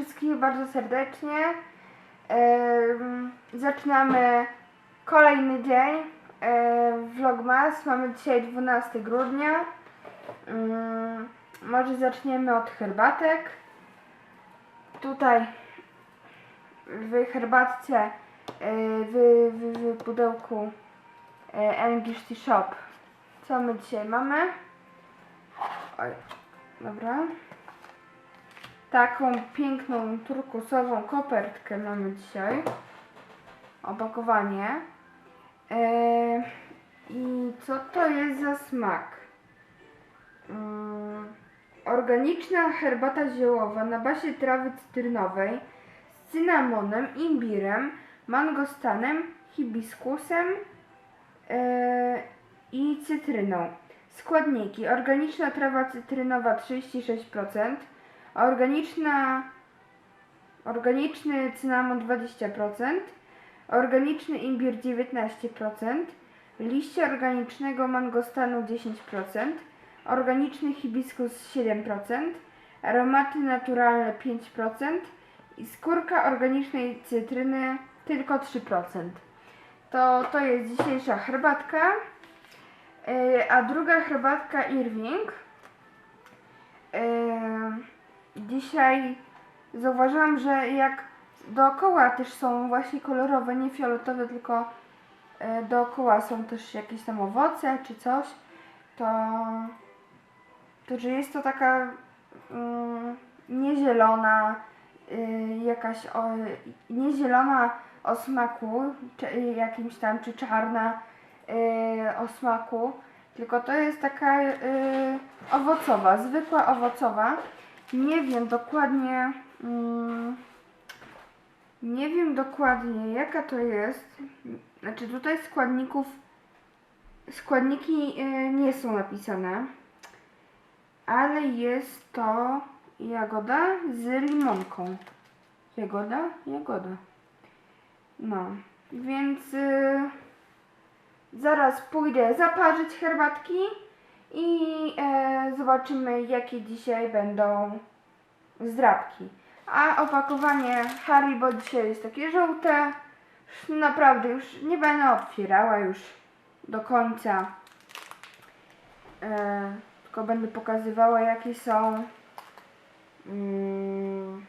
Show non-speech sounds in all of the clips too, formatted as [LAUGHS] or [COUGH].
wszystkich bardzo serdecznie. Zaczynamy kolejny dzień Vlogmas. Mamy dzisiaj 12 grudnia. Mm, Może zaczniemy od herbatek. Tutaj w herbatce, e, w, w, w pudełku English Shop. Co my dzisiaj mamy? Oj, dobra. Taką piękną turkusową kopertkę mamy dzisiaj. Opakowanie. Eee, I co to jest za smak? Mm, organiczna herbata ziołowa na bazie trawy cytrynowej z cynamonem, imbirem, mangostanem, hibiskusem eee, i cytryną. Składniki: organiczna trawa cytrynowa 36%, organiczna organiczny cynamon 20%, organiczny imbir 19%, liście organicznego mangostanu 10%, organiczny hibiskus 7%, aromaty naturalne 5% i skórka organicznej cytryny tylko 3%. To, to jest dzisiejsza herbatka. Yy, a druga herbatka Irving. Dzisiaj zauważyłam, że jak dookoła też są właśnie kolorowe, nie fioletowe, tylko yy, dookoła są też jakieś tam owoce czy coś, to, to że jest to taka mm, niezielona, yy, jakaś o, niezielona o smaku, czy, jakimś tam, czy czarna yy, o smaku, tylko to jest taka yy, owocowa, zwykła owocowa. Nie wiem dokładnie, mm, nie wiem dokładnie jaka to jest. Znaczy tutaj składników, składniki yy, nie są napisane, ale jest to jagoda z limonką. Jagoda? Jagoda. No, więc yy, zaraz pójdę zaparzyć herbatki i e, zobaczymy jakie dzisiaj będą zdrabki. A opakowanie Haribo dzisiaj jest takie żółte. Naprawdę już nie będę otwierała już do końca. E, tylko będę pokazywała jakie są mm,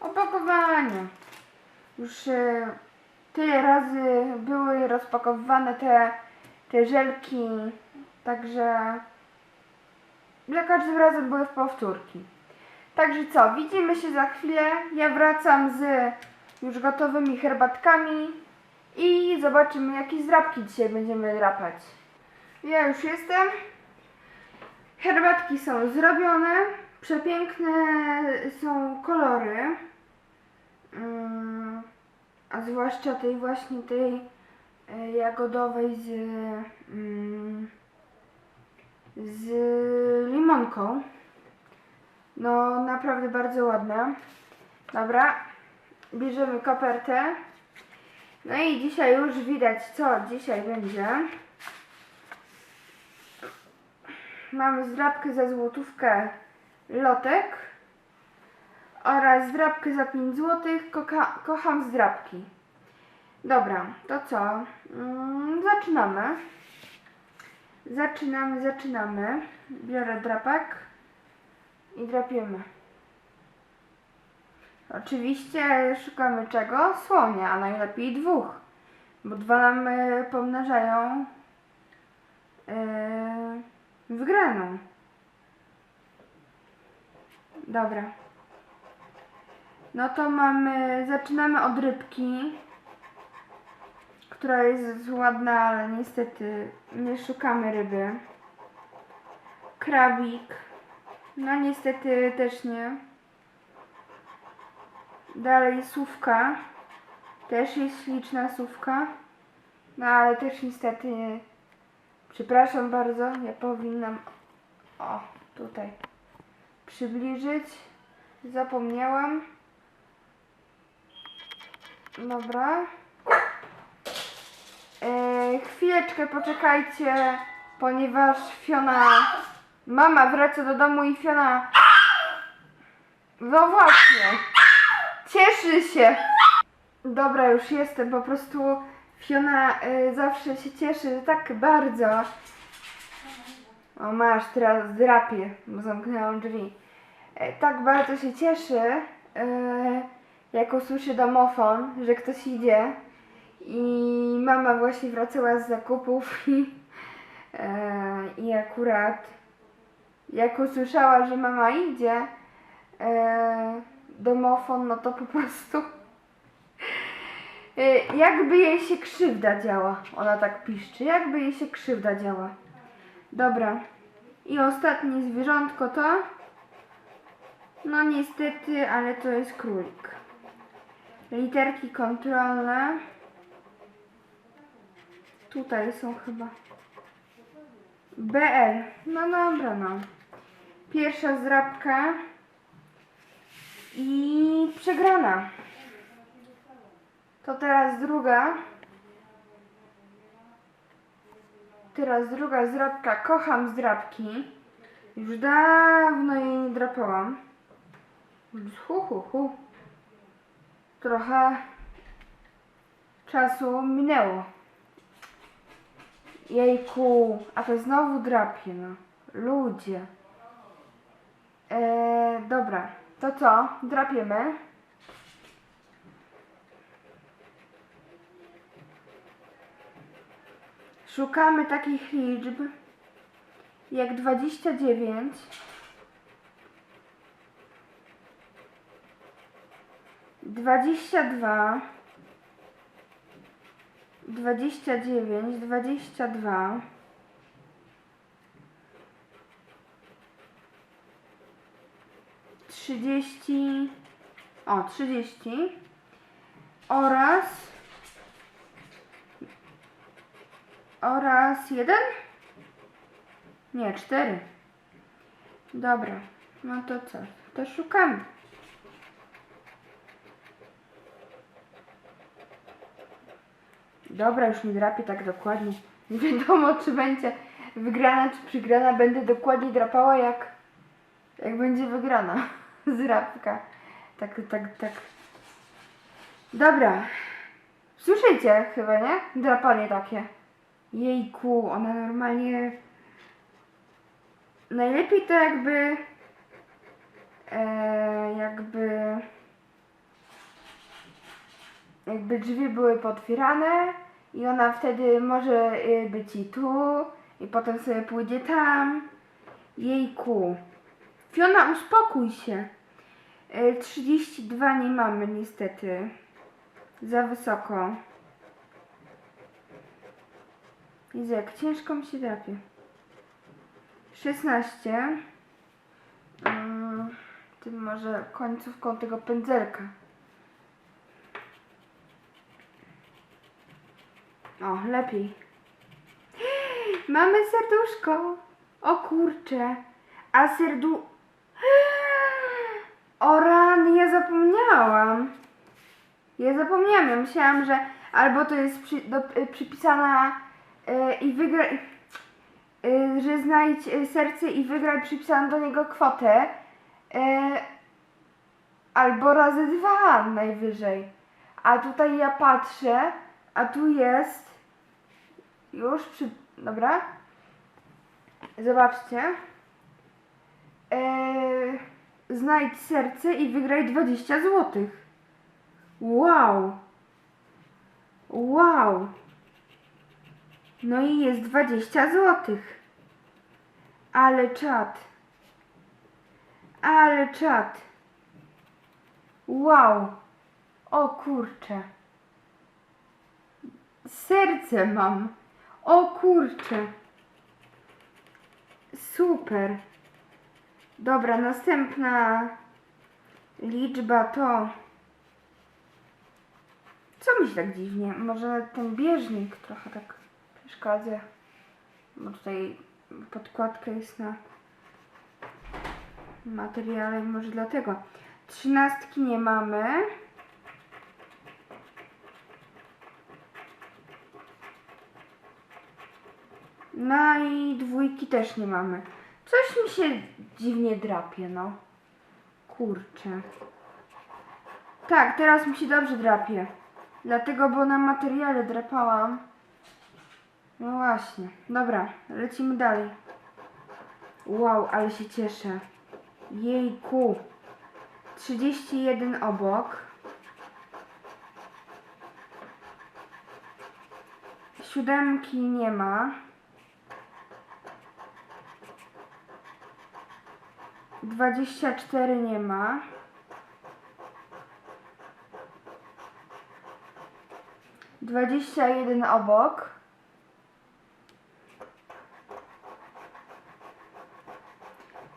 opakowania. Już e, tyle razy były rozpakowywane te, te żelki, także za każdym razem były powtórki. Także co, widzimy się za chwilę. Ja wracam z już gotowymi herbatkami i zobaczymy jakie zdrabki dzisiaj będziemy drapać. Ja już jestem. Herbatki są zrobione. Przepiękne są kolory. Mm, a zwłaszcza tej właśnie tej e, jagodowej z, mm, z limonką. No naprawdę bardzo ładna. Dobra, bierzemy kopertę. No i dzisiaj już widać co dzisiaj będzie. Mamy zdrabkę za złotówkę lotek oraz zdrabkę za 5 zł. Kocham zdrabki. Dobra, to co? Mm, zaczynamy. Zaczynamy, zaczynamy. Biorę drapek i drapiemy. Oczywiście szukamy czego? Słonia, a najlepiej dwóch, bo dwa nam y, pomnażają yy, wygraną. Dobra. No to mamy, zaczynamy od rybki, która jest ładna, ale niestety nie szukamy ryby. Krabik, no niestety też nie. Dalej sówka, też jest śliczna sówka, no ale też niestety nie. Przepraszam bardzo, ja powinnam, o tutaj, przybliżyć. Zapomniałam. Dobra. E, chwileczkę poczekajcie, ponieważ Fiona, mama wraca do domu i Fiona No właśnie. Cieszy się. Dobra, już jestem. Po prostu Fiona y, zawsze się cieszy tak bardzo. O masz, teraz drapie, bo zamknęłam drzwi. E, tak bardzo się cieszy, e, jak usłyszy domofon, że ktoś idzie. I mama właśnie wracała z zakupów [LAUGHS] i, e, i akurat jak usłyszała, że mama idzie, e, domofon, no to po prostu e, jakby jej się krzywda działa. Ona tak piszczy, jakby jej się krzywda działa. Dobra. I ostatnie zwierzątko to no niestety, ale to jest królik. Literki kontrolne. Tutaj są chyba. BL. No dobra, no. Pierwsza zrabka. I przegrana. To teraz druga. Teraz druga zrabka. Kocham zrabki. Już dawno jej nie drapałam. Hu, hu, hu. Trochę czasu minęło. Jejku, a to znowu drapie, no. Ludzie. Eee, dobra, to co? Drapiemy. Szukamy takich liczb jak 29 dwadzieścia dwa, dwadzieścia dziewięć, dwadzieścia dwa, trzydzieści, o trzydzieści oraz oraz jeden? Nie, cztery. Dobra, no to co? To szukamy. Dobra, już nie drapię tak dokładnie. Nie wiadomo, czy będzie wygrana, czy przegrana. Będę dokładnie drapała, jak, jak będzie wygrana [LAUGHS] zrapka. Tak, tak, tak. Dobra. Słyszycie chyba, nie? Drapanie takie. Jejku, ona normalnie... Najlepiej to jakby... E, jakby... jakby drzwi były potwierane i ona wtedy może y, być i tu i potem sobie pójdzie tam. Jejku. Fiona, uspokój się. Y, 32 nie mamy niestety. Za wysoko. Widzę, jak ciężko mi się drapie. 16. Mm, tym może końcówką tego pędzelka. O, lepiej. Mamy serduszko. O kurcze. A serdu... O rany, ja zapomniałam. Ja zapomniałam. Ja myślałam, że albo to jest przy, do, y, przypisana y, i wygra... Y, że znajdź y, serce i wygraj przypisaną do niego kwotę. Y, albo razy dwa najwyżej. A tutaj ja patrzę, a tu jest już przy... Dobra. Zobaczcie. Eee, znajdź serce i wygraj 20 zł. Wow. Wow. No i jest 20 zł. Ale czad. Ale czad. Wow. O kurczę. Serce mam. O kurczę. Super. Dobra, następna liczba to. Co mi się tak dziwnie? Może ten bieżnik trochę tak przeszkadza. Bo tutaj podkładka jest na materiale, może dlatego. Trzynastki nie mamy. No i dwójki też nie mamy. Coś mi się dziwnie drapie, no. Kurczę. Tak, teraz mi się dobrze drapie. Dlatego, bo na materiale drapałam. No właśnie. Dobra, lecimy dalej. Wow, ale się cieszę. Jejku. 31 obok. Siódemki nie ma. Dwadzieścia cztery nie ma. Dwadzieścia jeden obok.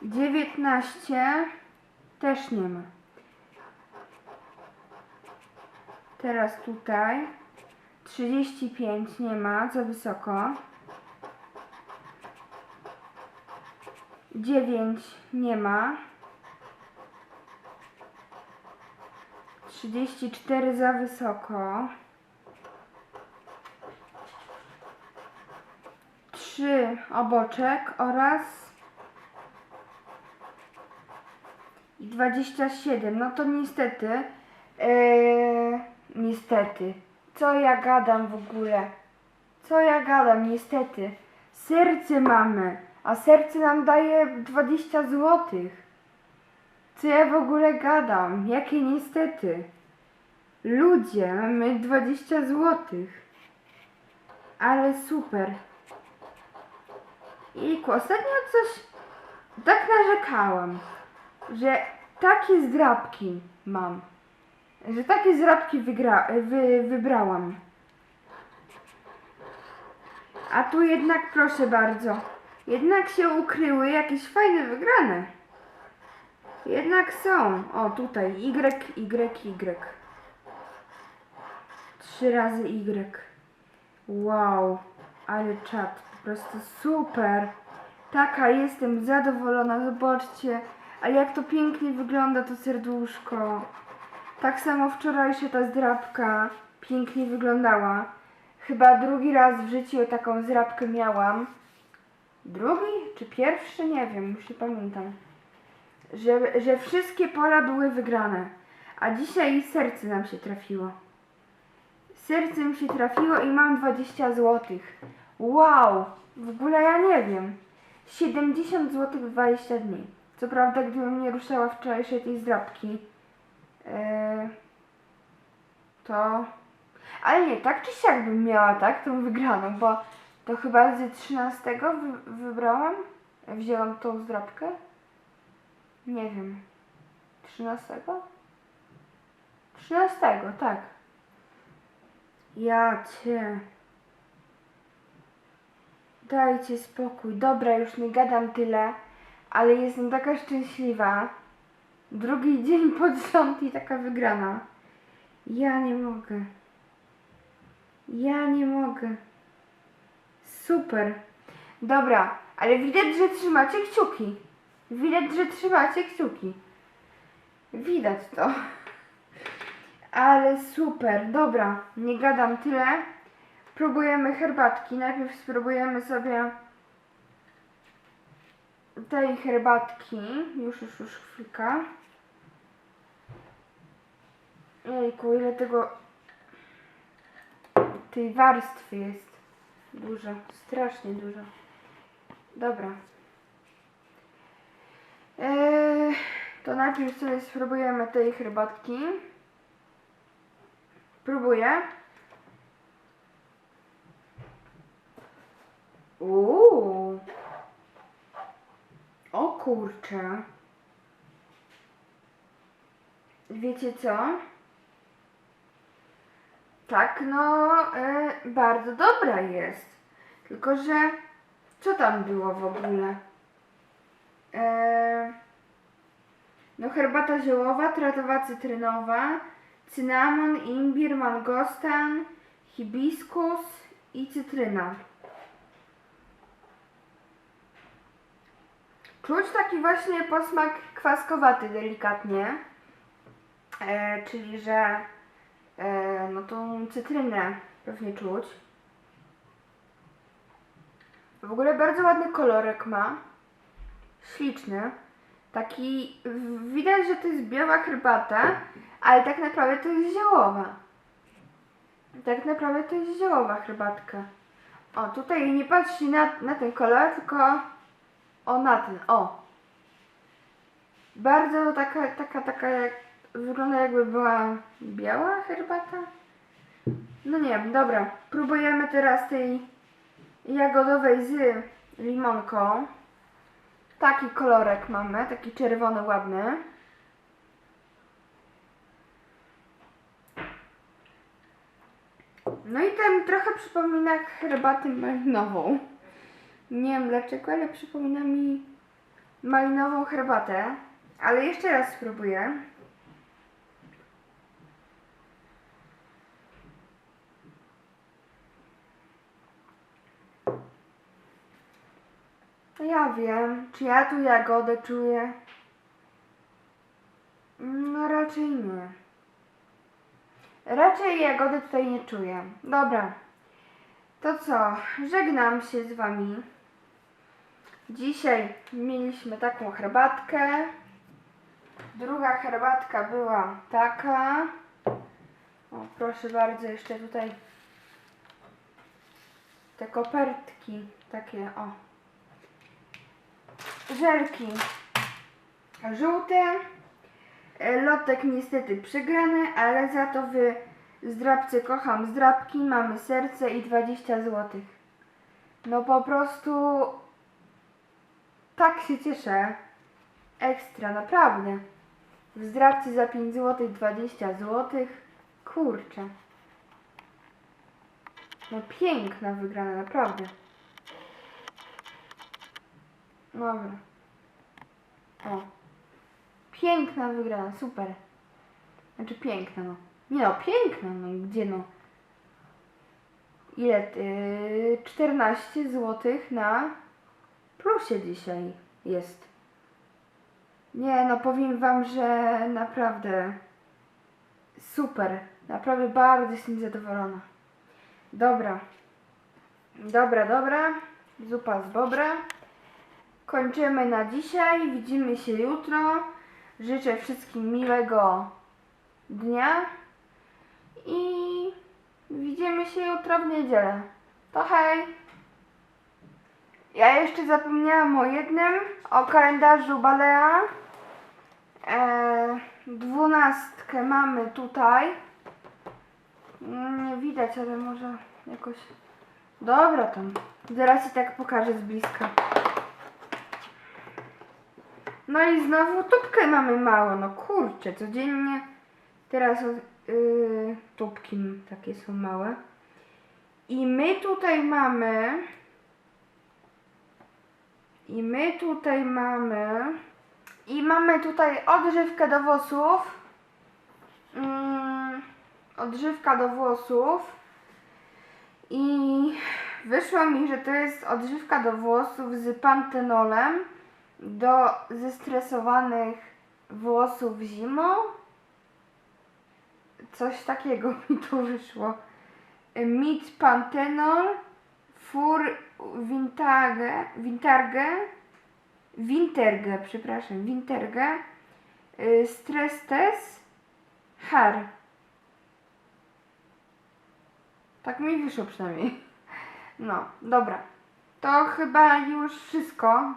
Dziewiętnaście też nie ma. Teraz tutaj. 35 nie ma, za wysoko. 9 nie ma. 34 za wysoko. 3 oboczek oraz i 27. No to niestety, yy, niestety, co ja gadam w ogóle? Co ja gadam, niestety. Serce mamy, a serce nam daje 20 złotych. Co ja w ogóle gadam? Jakie niestety. Ludzie, mamy 20 złotych. Ale super. I ostatnio coś tak narzekałam, że takie zdrabki mam, że takie zdrabki wygra, wy, wybrałam. A tu jednak proszę bardzo, jednak się ukryły jakieś fajne wygrane. Jednak są. O, tutaj Y, Y, Y. Trzy razy Y. Wow, ale czat, po prostu super. Taka jestem zadowolona, zobaczcie. Ale jak to pięknie wygląda to serduszko. Tak samo wczorajsza ta zdrabka pięknie wyglądała. Chyba drugi raz w życiu taką zdrabkę miałam. Drugi czy pierwszy? Nie wiem, już nie pamiętam. Że, że wszystkie pola były wygrane. A dzisiaj serce nam się trafiło. Serce mi się trafiło i mam 20 zł. Wow! W ogóle ja nie wiem. 70 zł w 20 dni. Co prawda, gdybym nie ruszała wczorajszej tej zdrabki, yy, to... Ale nie, tak czy siak bym miała, tak, tą wygraną, bo to chyba z 13 wy, wybrałam, wzięłam tą zdrabkę. Nie wiem. 13? 13, tak. Ja cię. Dajcie spokój. Dobra, już nie gadam tyle, ale jestem taka szczęśliwa. Drugi [LAUGHS] dzień pod rząd i taka wygrana. Ja nie mogę. Ja nie mogę. Super. Dobra, ale widać, że trzymacie kciuki. Widać, że trzymacie kciuki. Widać to. Ale super, dobra, nie gadam tyle. Próbujemy herbatki. Najpierw spróbujemy sobie tej herbatki. Już, już, już chwilka. Jejku, ile tego tej warstwy jest dużo, strasznie dużo. Dobra. Eee, to najpierw sobie spróbujemy tej herbatki. Próbuję. Uuu. O kurczę. Wiecie co? Tak, no, e, bardzo dobra jest. Tylko, że co tam było w ogóle? E, no, herbata ziołowa, tratowa cytrynowa, cynamon, imbir, mangostan, hibiskus i cytryna. Czuć taki właśnie posmak kwaskowaty delikatnie, e, czyli że no tą cytrynę pewnie czuć. W ogóle bardzo ładny kolorek ma, śliczny. Taki, widać, że to jest biała herbata, ale tak naprawdę to jest ziołowa. Tak naprawdę to jest ziołowa herbatka. O, tutaj nie patrzcie na, na ten kolor, tylko o na ten, o. Bardzo taka, taka, taka jak, wygląda jakby była biała herbata. No nie wiem, dobra. Próbujemy teraz tej jagodowej z limonką. Taki kolorek mamy, taki czerwony, ładny. No i ten trochę przypomina herbatę malinową. Nie wiem dlaczego, ale przypomina mi malinową herbatę. Ale jeszcze raz spróbuję. Ja wiem, czy ja tu jagodę czuję? No raczej nie. Raczej jagody tutaj nie czuję. Dobra. To co? Żegnam się z wami. Dzisiaj mieliśmy taką herbatkę. Druga herbatka była taka. O, proszę bardzo, jeszcze tutaj te kopertki takie, o. Żelki żółte. E, Lotek niestety przegrany, ale za to w zdrabce kocham zdrabki, mamy serce i 20 zł. No po prostu tak się cieszę. Ekstra, naprawdę. W zdrabce za 5 zł 20 zł. Kurczę. No piękna wygrana, naprawdę. Dobra. O. Piękna wygrana, super. Znaczy piękna, no. Nie no, piękna, no gdzie no? Ile? Yy, 14 zł na plusie dzisiaj jest. Nie no, powiem wam, że naprawdę super. Naprawdę bardzo jestem zadowolona. Dobra. Dobra, dobra. Zupa z bobra. Kończymy na dzisiaj. Widzimy się jutro. Życzę wszystkim miłego dnia i widzimy się jutro w niedzielę. To hej! Ja jeszcze zapomniałam o jednym, o kalendarzu Balea. Eee, dwunastkę mamy tutaj. Nie widać, ale może jakoś... Dobra tam. Zaraz ci tak pokażę z bliska. No i znowu tubkę mamy mało, no kurczę, codziennie teraz yy, tubki takie są małe. I my tutaj mamy i my tutaj mamy i mamy tutaj odżywkę do włosów. Mm, odżywka do włosów. I wyszło mi, że to jest odżywka do włosów z pantenolem do zestresowanych włosów zimą. Coś takiego [LAUGHS] mi tu wyszło. Mit Pantenol Fur Vintage, Vintarge, Winterge, przepraszam, Winterge, y, Stress Test, Hair. Tak mi wyszło przynajmniej. No, dobra. To chyba już wszystko.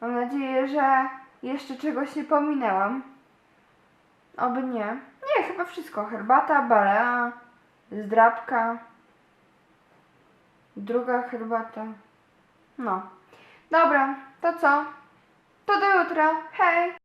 Mam nadzieję, że jeszcze czegoś nie pominęłam. Oby nie. Nie, chyba wszystko. Herbata, balea, zdrabka. Druga herbata. No. Dobra, to co? To do jutra. Hej!